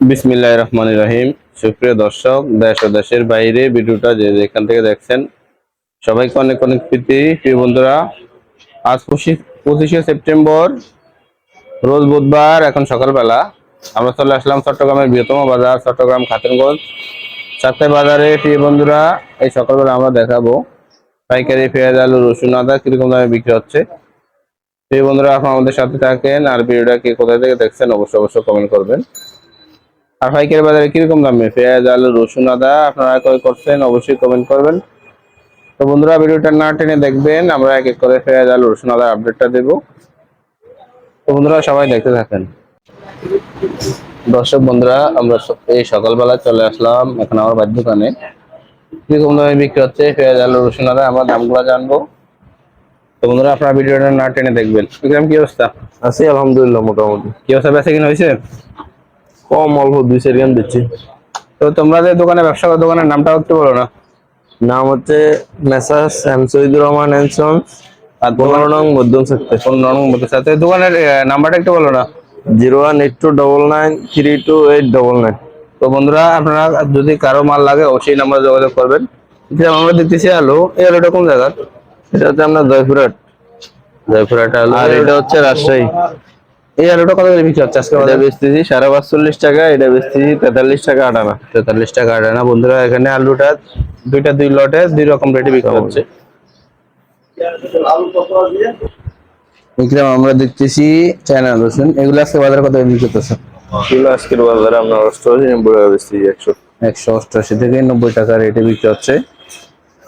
বিসমিল্লাহ রহমান রহিম। সুপ্রিয় দর্শক, দেশ ও দেশের বাইরে ভিডিওটা যে যেখান থেকে দেখছেন, সবাইকে অনেক অনেক প্রীতি। প্রিয় বন্ধুরা, আজ পঁচিশে সেপ্টেম্বর, রোজ বুধবার, এখন সকালবেলা। আমরা চলে আসলাম চট্টগ্রামের বৃহত্তম বাজার, চট্টগ্রাম খাতুনগঞ্জ চারটে বাজারে, প্রিয় বন্ধুরা, এই সকালবেলা আমরা দেখাবো পাইকারি, পেঁয়াজ, আলু, রসুন, আদা কীরকম দামে বিক্রি হচ্ছে। প্রিয় বন্ধুরা এখন আমাদের সাথে থাকেন, আর ভিডিওটা কি কোথায় থেকে দেখছেন, অবশ্যই অবশ্যই কমেন্ট করবেন। আর পাইকারি বাজারে কীরকম দামে পেঁয়াজ আলু রসুন আদা আপনারা ক্রয় করছেন? অবশ্যই কমেন্ট করবেন। তো বন্ধুরা ভিডিওটা না টেনে দেখবেন আমরা এক এক করে পেঁয়াজ আলু রসুন আদার আপডেটটা দেবো। তো বন্ধুরা সবাই দেখতে থাকেন। দর্শক বন্ধুরা আমরা এই সকালবেলা চলে আসলাম এখন আমার বাড়ির দোকানে। কীরকম দামে বিক্রি হচ্ছে? পেঁয়াজ আলু রসুন আদা আমরা দামগুলো জানব। তো বন্ধুরা আপনারা ভিডিওটা না টেনে দেখবেন। কি অবস্থা? আছি আলহামদুলিল্লাহ মোটামুটি। কি অবস্থা বেচা কিনা হয়েছে? কম অল্প দুই সেকেন্ড দিচ্ছি। তো তোমরা যে দোকানে ব্যবসা করো দোকানের নামটা একটু বলো না। নাম হচ্ছে মেসার শামসুদুর রহমান সন্স আর পনেরো নং মধ্যম সেক্টর ফোন নম্বর সাথে দোকানের নাম্বারটা একটু বলো না। Zero one eight two double nine three two eight double nine. তো বন্ধুরা আপনারা যদি কারও মাল লাগে অবশ্যই নাম্বার যোগাযোগ করবেন। আমরা দেখতেছি আলু এই আলুটা কোন জায়গার? এটা হচ্ছে আপনার জয়পুরহাট। জয়পুরহাট আলু। আর এটা হচ্ছে রাজশাহী। এই আলুটা কত করে বিক্রি হচ্ছে আজকে এটা বাজারে? বেচতেছি সাড়ে পাঁচচল্লিশ টাকা এটা বেচতেছি তেতাল্লিশ টাকা আটানা। তেতাল্লিশ টাকা আটা না বন্ধুরা এখানে আলুটা দুইটা দুই লটে দুই রকম রেটে বিক্রি হচ্ছে। বিক্রম আমরা দেখতেছি চায়না রসুন। এগুলো আজকে বাজারে কত করে বিক্রি করতেছে কিলো আজকের বাজারে আপনার অষ্টআশি নব্বই টাকা বেচতেছি একশো। একশো অষ্টআশি থেকে নব্বই টাকা রেটে বিক্রি হচ্ছে।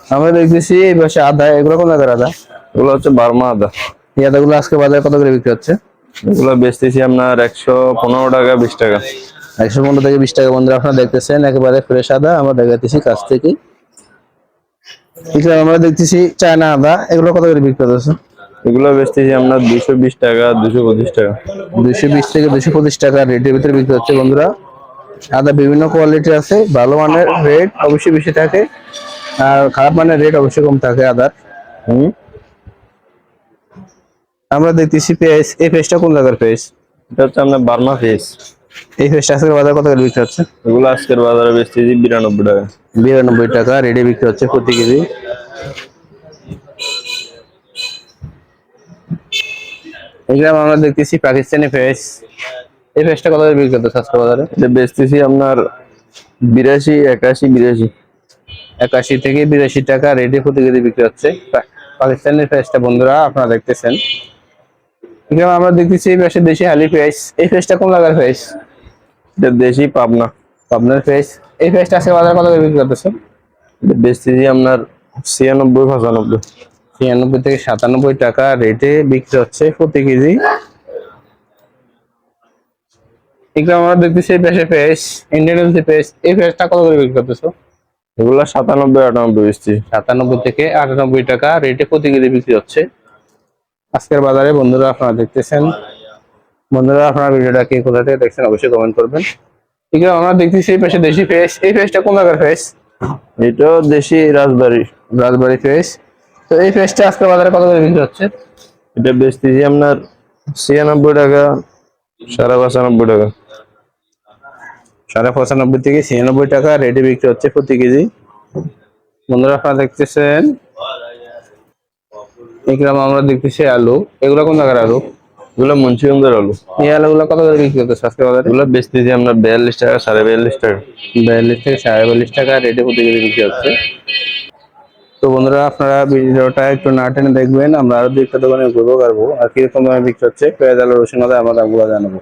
আমরা দেখতেছি এই পাশে আদা। এগুলো কোন আদা? এগুলো হচ্ছে বার্মা আদা। এই আদাগুলো আজকে বাজারে কত করে বিক্রি হচ্ছে? এগুলো বেচতেছি আপনার একশো পনেরো টাকা বিশ টাকা। একশো পনেরো থেকে বিশ টাকা বন্ধুরা আপনারা দেখতেছেন একেবারে ফ্রেশ আদা। আমরা দেখাতেছি কাছ থেকে। আমরা দেখতেছি চায়না আদা। এগুলো কত করে বিক্রি করতেছে? এগুলো বেচতেছি আপনার দুশো বিশ টাকা দুশো পঁচিশ টাকা। দুইশো বিশ থেকে দুশো পঁচিশ টাকা রেটের ভিতরে বিক্রি হচ্ছে বন্ধুরা। আদা বিভিন্ন কোয়ালিটি আছে ভালো মানের রেট অবশ্যই বেশি থাকে আর খারাপ মানের রেট অবশ্যই কম থাকে আদার। হুম? আমরা দেখতেছি পেঁয়াজ এই পেঁয়াজটা কোন জায়গার পেঁয়াজ? এটা হচ্ছে আপনার বার্মা ফেস এই পেঁয়াজটা আজকের বাজার কত করে বিক্রি হচ্ছে? এগুলো আজকের বাজারে বেচতেছি বিরানব্বই টাকা। বিরানব্বই টাকা রেডি বিক্রি হচ্ছে প্রতি কেজি। এগুলো আমরা দেখতেছি পাকিস্তানি ফেস এই ফেসটা কত করে বিক্রি করতেছে আজকে বাজারে? এটা বেচতেছি আপনার বিরাশি একাশি বিরাশি। একাশি থেকে বিরাশি টাকা রেডি প্রতি কেজি বিক্রি হচ্ছে। পাকিস্তানের ফেসটা বন্ধুরা আপনারা দেখতেছেন। এখানে আমরা দেখতেছি এই পাশে দেশি হালি ফেস এই ফেসটা কোন লাগার ফেস এটা দেশি পাবনা। পাবনার ফেস এই ফেসটা আজকে বাজারে কত করে বিক্রি করতেছে এটা বেচতেছি আপনার ছিয়ানব্বই পঁচানব্বই ছিয়ানব্বই থেকে সাতানব্বই টাকা রেটে বিক্রি হচ্ছে প্রতি কেজি। এগুলো আমরা দেখতেছি এই পেশে পেস ইন্ডিয়ান পেস এই পেসটা কত করে বিক্রি করতেছো? এগুলো সাতানব্বই আটানব্বই বেচছি সাতানব্বই থেকে আটানব্বই টাকা রেটে প্রতি কেজি বিক্রি হচ্ছে। আজকের বাজারে বন্ধুরা আপনারা দেখতেছেন। বন্ধুরা আপনারা ভিডিওটা কে কোথা থেকে দেখছেন অবশ্যই কমেন্ট করবেন। এগুলো আমরা দেখতেছি এই পেশে দেশি ফেস এই ফেসটা কোন জায়গার ফেস এটাও দেশি রাজবাড়ি রাজবাড়ি ফেস তো এই ফেসটা আজকের বাজারে কত করে বিক্রি হচ্ছে? এটা বেচতেছি আপনার ছিয়ানব্বই টাকা সাড়ে পঁচানব্বই টাকা। সাড়ে পঁচানব্বই থেকে ছিয়ানব্বই টাকা রেডি বিক্রি হচ্ছে প্রতি কেজি। বন্ধুরা আপনারা দেখতেছেন এগুলো আমরা দেখতেছি আলু। এগুলো কোন জায়গার আলু? এগুলো মুন্সিগঞ্জের আলু। এই আলুগুলো কত করে বিক্রি করতেছে আজকে বাজারে? এগুলো বেচতেছি আমরা বিয়াল্লিশ টাকা সাড়ে বিয়াল্লিশ টাকা। বিয়াল্লিশ থেকে সাড়ে বিয়াল্লিশ টাকা রেটে প্রতি কেজি বিক্রি হচ্ছে। তো বন্ধুরা আপনারা ভিডিওটা একটু না টেনে দেখবেন আমরা আরও দুই একটা দোকানে ঘুরবো পারব আর কীরকম দামে বিক্রি হচ্ছে পেঁয়াজ আলু রসুন আদা আমরা দামগুলো জানাব।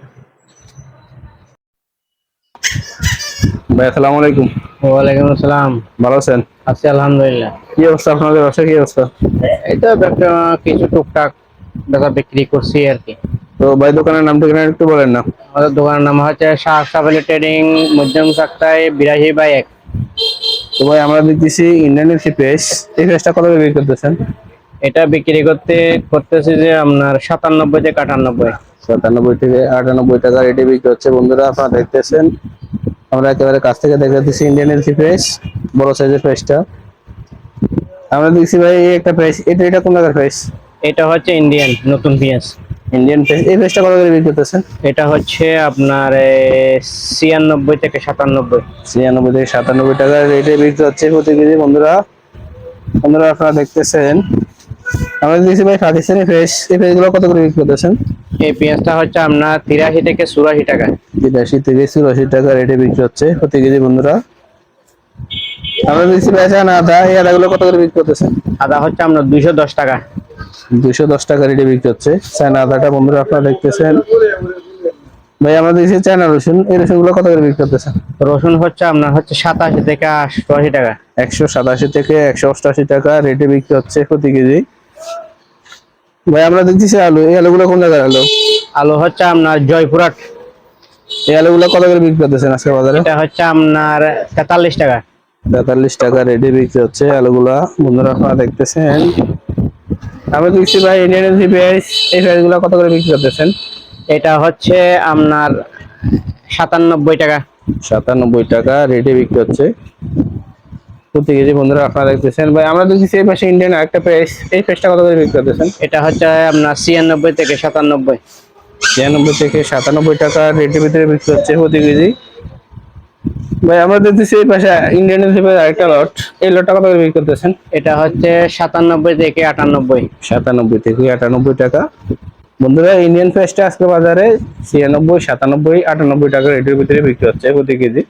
ভাই আসসালামু আলাইকুম। ওয়ালাইকুম আসসালাম। ভালো আছেন? আছি আলহামদুলিল্লাহ। কি অবস্থা আপনাদের ব্যবসা কি অবস্থা? এই তো একটা কিছু টুকটাক বেচা বিক্রি করছি আর কি। তো ভাই দোকানের নাম ঠিকানা একটু বলেন না। আমাদের দোকানের নাম হচ্ছে শাহ সাফালি ট্রেডিং মধ্যম সাক্তায় বিরাশি বাই এক। তো ভাই আমরা দেখতেছি ইন্ডিয়ান এলসি পেস এই পেসটা কত করে বিক্রি করতেছেন? এটা বিক্রি করতে করতেছি যে আপনার সাতানব্বই থেকে আটানব্বই। সাতানব্বই থেকে আটানব্বই টাকা রেটে বিক্রি হচ্ছে। বন্ধুরা আপনারা দেখতেছেন আমরা একেবারে কাছ থেকে দেখাতেছি ইন্ডিয়ান এলসি পেস বড় সাইজের পেসটা আমরা দেখছি ভাই এই একটা পেস এটা এটা কোন জায়গার পেস এটা হচ্ছে ইন্ডিয়ান নতুন পেঁয়াজ। ইন্ডিয়ান পেজ এই পেজটা কত করে বিক্রি করতেছেন? এটা হচ্ছে আপনার ছিয়ানব্বই থেকে সাতানব্বই। ছিয়ানব্বই থেকে সাতানব্বই টাকা রেটে বিক্রি হচ্ছে প্রতি কেজি। বন্ধুরা বন্ধুরা আপনারা দেখতেছেন আমরা দিয়েছি ভাই পাকিস্তানি ফ্রেশ এই ফ্রেশগুলো কত করে বিক্রি করতেছেন? এই পেঁয়াজটা হচ্ছে আপনার তিরাশি থেকে চুরাশি টাকা। বিরাশি থেকে চুরাশি টাকা রেটে বিক্রি হচ্ছে প্রতি কেজি বন্ধুরা। আমরা দিয়েছি ভাই আদা এই আদাগুলো কত করে বিক্রি করতেছেন? আদা হচ্ছে আপনার দুইশো দশ টাকা। দুইশো দশ টাকা রেটে বিক্রি হচ্ছে। চায়না আদাটা বন্ধুরা আপনারা দেখতেছেন। ভাই আমরা দিয়েছি চায়না রসুন এই রসুনগুলো কত করে বিক্রি করতেছেন? রসুন হচ্ছে আপনার হচ্ছে সাতাশি থেকে আটশি টাকা। একশো সাতাশি থেকে একশো অষ্টাশি টাকা রেটে বিক্রি হচ্ছে প্রতি কেজি। ভাই আমরা দেখতেছি আলু। এই আলুগুলো কোন জায়গার আলু? আলু হচ্ছে আপনার জয়পুরহাট। এই আলুগুলো কত করে বিক্রি করতেছেন আজকে বাজারে? এটা হচ্ছে আপনার তেতাল্লিশ টাকা। তেতাল্লিশ টাকা রেটে বিক্রি হচ্ছে আলুগুলা। বন্ধুরা আপনারা দেখতেছেন। আমরা দেখছি ভাই ইন্ডিয়ান যে পেঁয়াজ এই পেঁয়াজগুলো কত করে বিক্রি করতেছেন? এটা হচ্ছে আপনার সাতানব্বই টাকা। সাতানব্বই টাকা রেটে বিক্রি হচ্ছে। প্রতি কেজি বন্ধুরা আপনারা দেখতেছেন ভাই আমরা দেখছি এই পাশে ইন্ডিয়ান একটা পেঁয়াজ এই পেঁয়াজটা কত করে বিক্রি করতেছেন? এটা হচ্ছে আপনার ছিয়ানব্বই থেকে সাতানব্বই। ছিয়ানব্বই থেকে সাতানব্বই টাকা রেটের ভিতরে বিক্রি হচ্ছে প্রতি কেজি। ভাই আমরা দেখতেছি এই পাশে ইন্ডিয়ান হিসেবে আরেকটা লট এই লটটা কত করে বিক্রি করতেছেন? এটা হচ্ছে সাতানব্বই থেকে আটানব্বই। সাতানব্বই থেকে আটানব্বই টাকা। বন্ধুরা ইন্ডিয়ান ফেস্টটা আজকে বাজারে ছিয়ানব্বই সাতানব্বই আটানব্বই টাকা রেটের ভিতরে বিক্রি হচ্ছে প্রতি কেজি।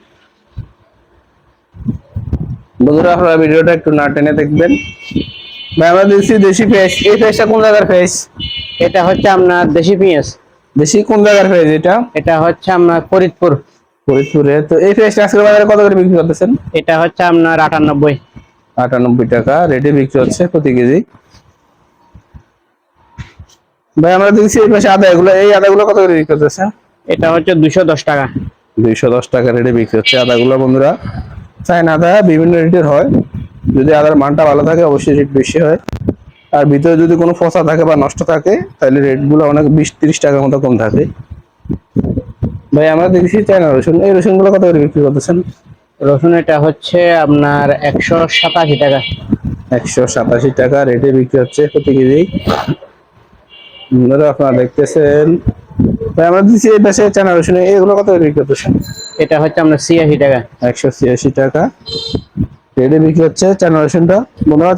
বন্ধুরা আপনারা ভিডিওটা একটু না টেনে দেখবেন। ভাই আমরা দেখছি দেশি ফেস। এই ফেসটা কোন জায়গার ফেস? এটা হচ্ছে আপনার দেশি পেঁয়াজ দেশি কোন জায়গার ফেস এটা? এটা হচ্ছে আপনার ফরিদপুর। ফরিদপুরে। তো এই ফেসটা আজকে বাজারে কত করে বিক্রি করতেছেন? এটা হচ্ছে আপনার আটানব্বই। আটানব্বই টাকা। রেটে বিক্রি হচ্ছে প্রতি কেজি। ভাই আমরা দেখছি এই পাশে আদা। এগুলো এই আদাগুলো কত করে বিক্রি করতেছেন? এটা হচ্ছে দুশো দশ টাকা। দুইশো দশ টাকা রেটে বিক্রি হচ্ছে আদাগুলো বন্ধুরা। চায়না আদা বিভিন্ন রেটের হয়। যদি আদার মানটা ভালো থাকে অবশ্যই রেট বেশি হয়। আর ভিতরে যদি কোনো ফসা থাকে বা নষ্ট থাকে তাহলে রেটগুলো অনেক বিশ তিরিশ টাকার মতো কম থাকে। ভাই আমরা দেখছি চায়না রসুন। এই রসুনগুলো কত করে বিক্রি করতেছেন? রসুন এটা হচ্ছে আপনার একশো সাতাশি টাকা। একশো সাতাশি টাকা রেটে বিক্রি হচ্ছে প্রতি কেজি। বন্ধুরা আপনারা দেখতেছেন। ভাই আমরা দিচ্ছি এই পাশে চায়না রসুন এগুলো কত বিক্রি করতেছেন? এটা হচ্ছে আপনার ছিয়াশি টাকা। একশো ছিয়াশি টাকা। রেডি বিক্রি হচ্ছে বন্ধুরা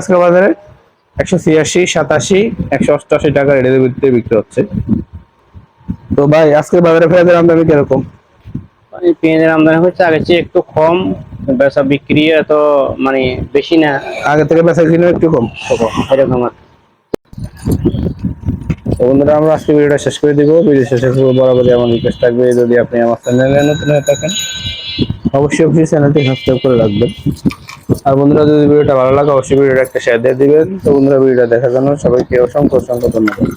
আজকে বাজারে একশো ছিয়াশি সাতাশি একশো অষ্টআশি টাকা রেডি বিক্রি হচ্ছে। তো ভাই আজকে বাজারে পেঁয়াজের আমদানি কীরকম? পেঁয়াজের আমদানি হচ্ছে আগের চেয়ে একটু কম। বেচা বিক্রি এত মানে বেশি না। আগে থেকে বেচা কিনে একটু কম? এরকম আর। তো বন্ধুরা, আমরা আজকে ভিডিওটা শেষ করে দিব। ভিডিও শেষে বরাবরই আমার রিকোয়েস্ট থাকবে, যদি আপনি আমার চ্যানেলে নতুন হয়ে থাকেন, অবশ্যই অবশ্যই চ্যানেলটি সাবস্ক্রাইব করে রাখবেন। আর বন্ধুরা, যদি ভিডিওটা ভালো লাগে, অবশ্যই ভিডিওটা একটা শেয়ার দিয়ে দিবেন। তো বন্ধুরা, ভিডিওটা দেখার জন্য সবাইকে অসংখ্য অসংখ্য ধন্যবাদ।